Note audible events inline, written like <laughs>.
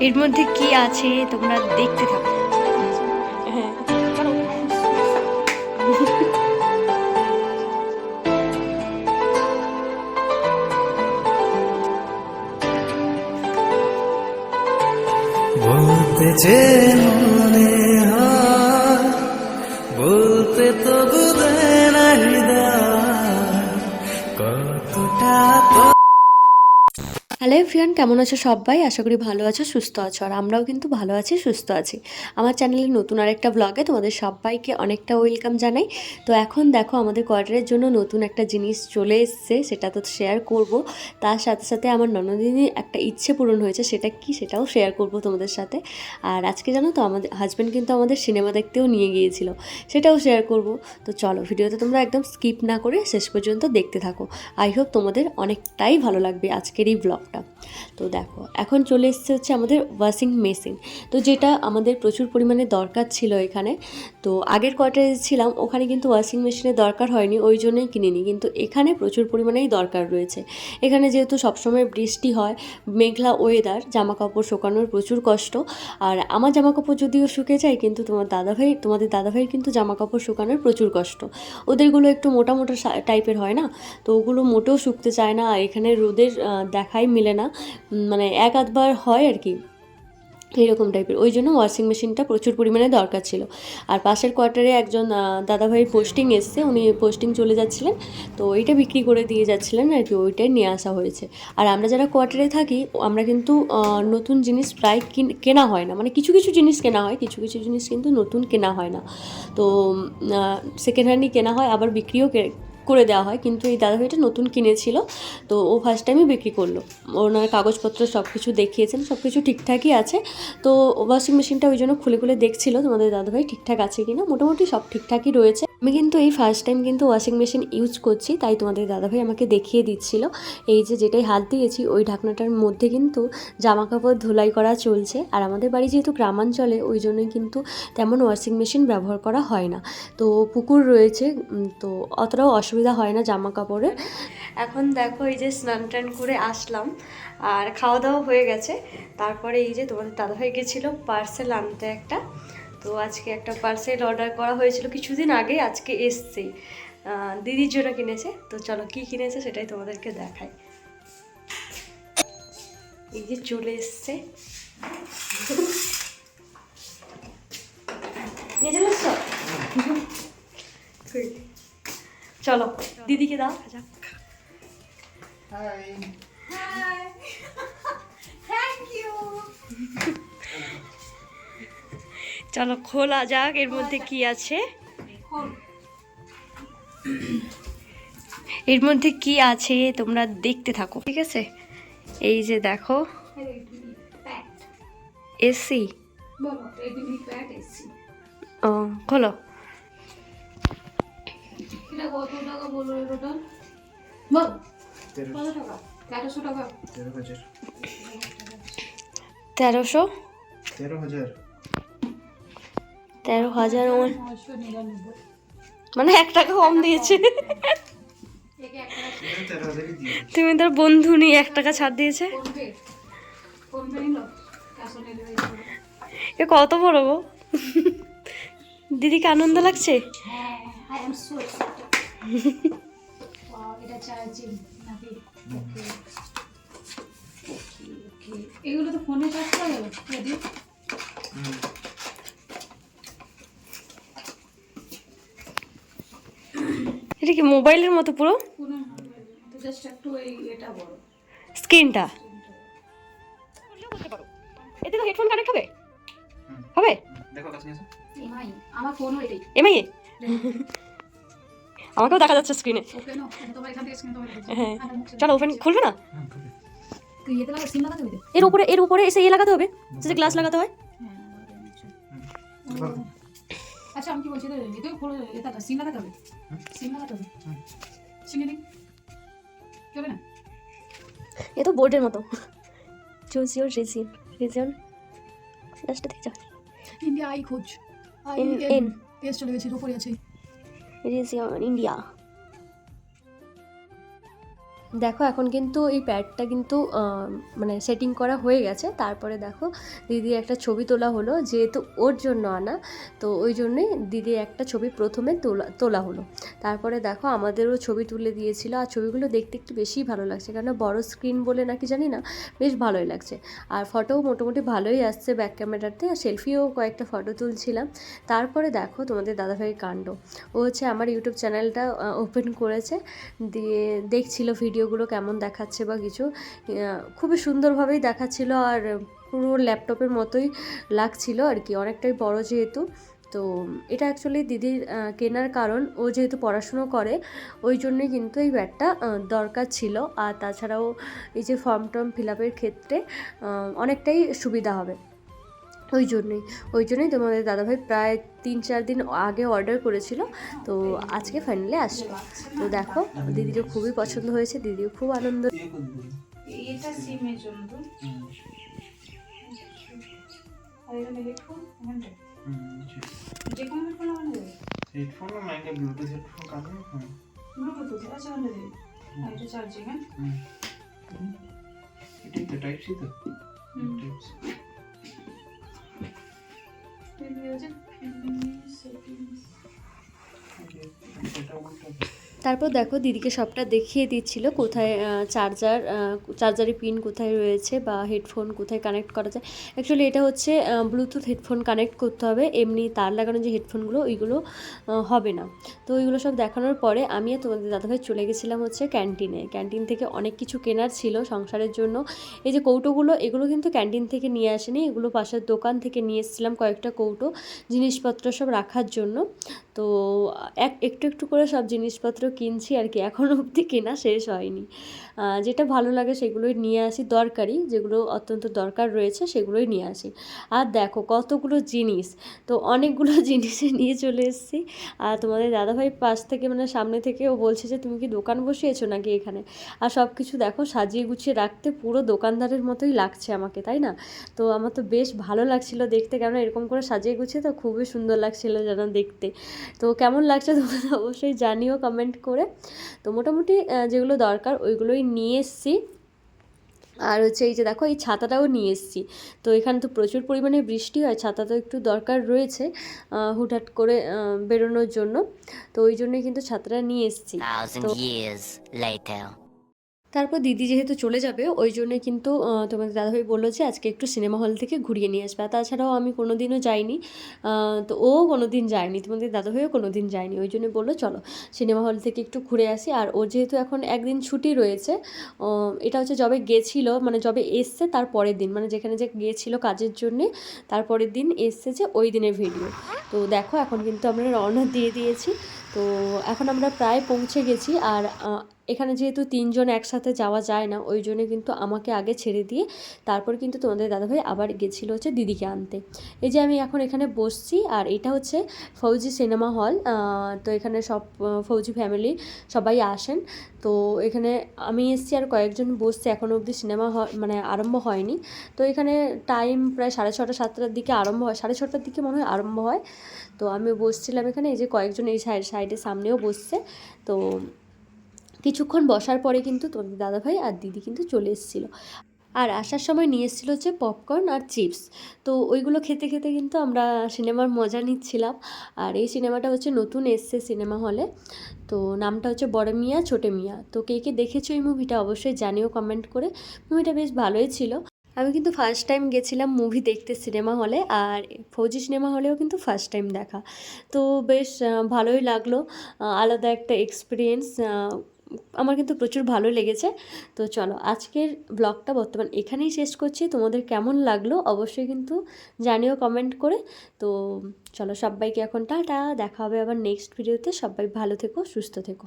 এর মধ্যে কি আছে তোমরা দেখতে থাকো। বলতে যে হ্যালো এভরিওয়ান কেমন আছো সবাই? আশা করি ভালো আছো, সুস্থ আছো, আর আমরাও কিন্তু ভালো আছি, সুস্থ আছি। আমার চ্যানেলে নতুন আরেকটা ব্লগে তোমাদের সবাইকে অনেকটা ওয়েলকাম জানাই। তো এখন দেখো আমাদের কোয়ার্টারের জন্য নতুন একটা জিনিস চলে এসছে, সেটা তো শেয়ার করব। তার সাথে সাথে আমার ননদিনী একটা ইচ্ছে পূরণ হয়েছে, সেটা কি সেটাও শেয়ার করব তোমাদের সাথে। আর আজকে জানো তো, আমাদের হাজব্যান্ড কিন্তু আমাদের সিনেমা দেখতেও নিয়ে গিয়েছিল, সেটাও শেয়ার করব। তো চলো ভিডিওতে তোমরা একদম স্কিপ না করে শেষ পর্যন্ত দেখতে থাকো। আই হোপ তোমাদের অনেকটাই ভালো লাগবে আজকের এই ব্লগটা তো দেখো, এখন চলে এসছে হচ্ছে আমাদের ওয়াশিং মেশিন তো যেটা আমাদের প্রচুর পরিমাণে দরকার ছিল এখানে, তো আগের কোয়ার্টারে ছিলাম, ওখানে কিন্তু ওয়াশিং মেশিনের দরকার হয়নি, ওই জন্যই কিনিনি। কিন্তু এখানে প্রচুর পরিমাণেই দরকার রয়েছে। এখানে যেহেতু সবসময় বৃষ্টি হয়, মেঘলা ওয়েদার জামা কাপড় শুকানোর প্রচুর কষ্ট। আর আমার জামা কাপড় যদিও শুকে যায়, কিন্তু তোমার দাদাভাই, তোমাদের দাদাভাইয়ের কিন্তু জামা কাপড় শুকানোর প্রচুর কষ্ট। ওদেরগুলো একটু মোটা মোটা টাইপের হয় না? তো ওগুলো মোটেও শুকতে চায় না, আর এখানে রোদের দেখাই মিলে না। মানে এক আধবার হয় আর কি। এরকম টাইপের ওই জন্য ওয়াশিং মেশিনটা প্রচুর পরিমাণে দরকার ছিল। আর পাশের কোয়ার্টারে একজন দাদাভাইয়ের পোস্টিং এসছে। উনি পোস্টিং চলে যাচ্ছিলেন। তো ওইটা বিক্রি করে দিয়ে যাচ্ছিলেন আর কি। ওইটাই নিয়ে আসা হয়েছে। আর আমরা যারা কোয়ার্টারে থাকি, আমরা কিন্তু নতুন জিনিস প্রায় কিন- হয় না। মানে কিছু কিছু জিনিস কেনা হয়। কিছু কিছু জিনিস কিন্তু নতুন কেনা হয় না। তো সেকেন্ড হ্যান্ডই কেনা হয়। আবার বিক্রিও করে দেওয়া হয়, কিন্তু এই দাদাভাইটা নতুন কিনেছিল। তো ও ফার্স্ট টাইমই বিক্রি করল। ওনার কাগজপত্র সব কিছু দেখিয়েছেন সব কিছু ঠিকঠাকই আছে। তো ওয়াশিং মেশিনটা ওই জন্য খুলে খুলে দেখছিল তোমাদের দাদাভাই ঠিকঠাক আছে কি না মোটামুটি সব ঠিকঠাকই রয়েছে। আমি কিন্তু এই ফার্স্ট টাইম কিন্তু ওয়াশিং মেশিন ইউজ করছি, তাই তোমাদের দাদাভাই আমাকে দেখিয়ে দিচ্ছিল। এই যে যেটাই হাত দিয়েছি, ওই ঢাকনাটার মধ্যে কিন্তু জামা কাপড় ধুলাই করা চলছে। আর আমাদের বাড়ি যেহেতু গ্রামাঞ্চলে, ওই জন্যই কিন্তু তেমন ওয়াশিং মেশিন ব্যবহার করা হয় না। তো পুকুর রয়েছে তো অতটাও অসুবিধা হয় না জামা কাপড়ের এখন দেখো এই যে স্নান টান করে আসলাম, আর খাওয়া দাওয়া হয়ে গেছে। তারপরে এই যে তোমাদের দাদাভাই গেছিল পার্সেল আনতে একটা। তো আজকে একটা পার্সেল অর্ডার করা হয়েছিল কিছুদিন আগে আজকে এসছে। দিদির জন্য কিনেছে। তো চলো কি কিনেছে সেটাই তোমাদেরকে দেখাই। এই যে চলে এসছে। চলে দিদিকে দাও। চলো খোলা যাক এর মধ্যে কি আছে? এর মধ্যে কি আছে তোমরা দেখতে থাকো ঠিক আছে? এই যে দেখো এসি। ও খোলো। তেরোশো। তেরো হাজার। তেরোশো? তেরো হাজার মানে এক টাকা কম দিয়েছে। তুমি তোর বন্ধু নিয়ে এক টাকা ছাড় দিয়েছে? এ কত বড় গো? দিদিকে আনন্দ লাগছে? হ্যাঁ এগুলো তো ফোনে চার্জ করা যাবে যদি এটা কি মোবাইলের মতো পুরো? কোনো তো জাস্ট একটু এই এটা বড়। স্ক্রিনটা? এতে তো হেডফোন কানেক্ট হবে? হবে? দেখো কাছে নিয়ে এমআই <laughs> আমাকেও দেখা যাচ্ছে স্ক্রিনে ওকে নো এটা তোমার এখান থেকে স্ক্রিন তোমার হ্যাঁ। চলো ওপেন খুলবে না? হবে? এর উপরে এর উপরে এসে ইয়ে লাগাতে হবে? যে গ্লাস লাগাতে হয়? হ্যাঁ আচ্ছা আমি কি বলছি? এটাও খোলো এটা সিম লাগাতে হবে। সিম লাগাতে হবে। সিমে দিন কি না? এ তো বোর্ডের মতো। চুজ ইউর রিজন রিজন লাস্টে দেখ যা ইন্ডিয়া আই খোঁজ। আই ইন এন। ইন পেজ চলে গেছে উপরে আছে। Reason India. দেখো, এখন কিন্তু এই প্যাডটা কিন্তু মানে সেটিং করা হয়ে গেছে। তারপরে দেখো, দিদি একটা ছবি তোলা হলো, যেহেতু ওর জন্য আনা, তো ওই জন্যই দিদি একটা ছবি প্রথমে তোলা তোলা হলো। তারপরে দেখো, আমাদেরও ছবি তুলে দিয়েছিল, আর ছবিগুলো দেখতে একটু বেশিই ভালো লাগছে কেন বড় স্ক্রিন বলে নাকি জানি না, বেশ ভালোই লাগছে। আর ফটোও মোটামুটি ভালোই আসছে ব্যাক ক্যামেরাতে আর সেলফিও কয়েকটা ফটো তুলছিলাম। তারপরে দেখো, তোমাদের দাদাভাইয়ের কাণ্ড। ও হচ্ছে আমার ইউটিউব চ্যানেলটা ওপেন করেছে, দিয়ে দেখছিল ভিডিওগুলো কেমন দেখাচ্ছে বা কিছু খুবই সুন্দরভাবেই দেখাচ্ছিল আর পুরো ল্যাপটপের মতোই লাগছিল আর কি, অনেকটাই বড় যেহেতু। তো এটা অ্যাকচুয়ালি দিদির কেনার কারণ, ও যেহেতু পড়াশুনো করে, ওই জন্যই কিন্তু এই ব্যাগটা দরকার ছিল। আর তাছাড়াও এই যে ফর্ম টর্ম ফিল আপের ক্ষেত্রে অনেকটাই সুবিধা হবে। ওই জন্যই ওই জন্যই তোমাদের দাদাভাই প্রায় তিন চার দিন আগে অর্ডার করেছিল। তো আজকে ফাইনালি আসলো। তো দেখো দিদিরও খুবই পছন্দ হয়েছে দিদিও খুব আনন্দ টাইপ সি তো টাইপ এটা হেডফোন এখানটা তারপর দেখো দিদিকে সবটা দেখিয়ে দিচ্ছিল কোথায় চার্জার চার্জারের পিন কোথায় রয়েছে বা হেডফোন কোথায় কানেক্ট করা যায়। অ্যাকচুয়ালি এটা হচ্ছে ব্লুটুথ হেডফোন কানেক্ট করতে হবে, এমনি তার লাগানো যে হেডফোনগুলো ওইগুলো হবে না। তো ওইগুলো সব দেখানোর পরে আমি আর তোমাদের দাদাভাই চলে গেছিলাম হচ্ছে ক্যান্টিনে ক্যান্টিন থেকে অনেক কিছু কেনার ছিল সংসারের জন্য। এই যে কৌটোগুলো এগুলো কিন্তু ক্যান্টিন থেকে নিয়ে আসেনি, এগুলো পাশের দোকান থেকে নিয়ে এসেছিলাম কয়েকটা কৌটো, জিনিসপত্র সব রাখার জন্য। তো এক, একটু একটু করে সব জিনিসপত্র কিনছি আর কি। এখনও অবধি কেনা শেষ হয়নি। যেটা ভালো লাগে সেগুলোই নিয়ে আসি দরকারি। যেগুলো অত্যন্ত দরকার রয়েছে সেগুলোই নিয়ে আসি। আর দেখো কতগুলো জিনিস। তো অনেকগুলো <laughs> জিনিসে নিয়ে চলে এসেছি। আর তোমাদের দাদাভাই পাশ থেকে মানে সামনে থেকে ও বলছে যে, তুমি কি দোকান বসিয়েছো নাকি এখানে? আর সব কিছু দেখো সাজিয়ে গুছিয়ে রাখতে পুরো দোকানদারের মতোই লাগছে আমাকে, তাই না? তো আমার তো বেশ ভালো লাগছিল দেখতে। কেন এরকম করে সাজিয়ে গুছিয়ে তো খুবই সুন্দর লাগছিল যেন দেখতে। তো কেমন লাগছে তোমরা <laughs> অবশ্যই জানিও কমেন্ট করে। তো মোটামুটি যেগুলো দরকার ওইগুলোই নিয়ে এসছি। আর হচ্ছে এই যে দেখো এই ছাতাটাও নিয়ে এসেছি। তো এখানে তো প্রচুর পরিমাণে বৃষ্টি হয় ছাতা তো একটু দরকার রয়েছে আহ, হুটহাট করে বেরোনোর জন্য। তো ওই জন্যই কিন্তু ছাতাটা নিয়ে এসেছি। তারপর দিদি যেহেতু চলে যাবে, ওই জন্যে কিন্তু তোমাদের দাদাভাই বলল যে আজকে একটু সিনেমা হল থেকে ঘুরিয়ে নিয়ে আসবে। তাছাড়াও আমি কোনো দিনও যাইনি তো ও কোনো দিন যায়নি, তোমাদের দাদাভাইও কোনো দিন যায়নি, ওই জন্য বলল চলো সিনেমা হল থেকে একটু ঘুরে আসি। আর ও যেহেতু এখন একদিন ছুটি রয়েছে এটা হচ্ছে যবে গেছিল মানে যবে এসছে তার পরের দিন মানে যেখানে যে গিয়েছিল কাজের জন্যে তারপরের দিন এসছে যে ওই দিনের ভিডিও। তো দেখো এখন কিন্তু আমরা রওনা দিয়ে দিয়েছি, তো এখন আমরা প্রায় পৌঁছে গেছি। আর এখানে যেহেতু তিনজন একসাথে যাওয়া যায় না, ওই জন্য কিন্তু আমাকে আগে ছেড়ে দিয়ে তারপর কিন্তু তোমাদের দাদাভাই আবার গেছিল হচ্ছে দিদিকে আনতে। এই যে আমি এখন এখানে বসছি আর এটা হচ্ছে ফৌজি সিনেমা হল তো এখানে সব, ফৌজি ফ্যামিলি সবাই আসেন। তো এখানে আমি এসছি আর কয়েকজন বসছে এখনও অবধি সিনেমা মানে আরম্ভ হয়নি। তো এখানে টাইম প্রায় সাড়ে ছটা, সাতটার দিকে আরম্ভ হয়, সাড়ে ছটার দিকে মনে হয় আরম্ভ হয়। তো আমি বসছিলাম এখানে, এই যে কয়েকজন এই সাইড সাইডে সামনেও বসছে। তো কিছুক্ষণ বসার পরে কিন্তু তোমাদের দাদাভাই আর দিদি কিন্তু চলে এসেছিল। আর আসার সময় নিয়ে এসেছিল হচ্ছে পপকর্ন আর চিপস তো ওইগুলো খেতে খেতে কিন্তু আমরা সিনেমার মজা নিচ্ছিলাম। আর এই সিনেমাটা হচ্ছে নতুন এসছে সিনেমা হলে। তো নামটা হচ্ছে বড় মিয়া, ছোটে মিয়া। তো কে কে দেখেছ এই মুভিটা অবশ্যই জানিও কমেন্ট করে। মুভিটা বেশ ভালোই ছিল। আমি কিন্তু ফার্স্ট টাইম গেছিলাম মুভি দেখতে সিনেমা হলে। আর ফৌজি সিনেমা হলেও কিন্তু ফার্স্ট টাইম দেখা। তো বেশ ভালোই লাগল। আলাদা একটা এক্সপিরিয়েন্স আমার কিন্তু প্রচুর ভালো লেগেছে। তো চলো, আজকের ব্লগটা বর্তমান এখানেই শেষ করছি। তোমাদের কেমন লাগল অবশ্যই কিন্তু জানিও কমেন্ট করে। তো চলো, সবাইকে এখন টাটা, দেখা হবে আবার নেক্সট ভিডিওতে সবাই ভালো থেকো, সুস্থ থেকো।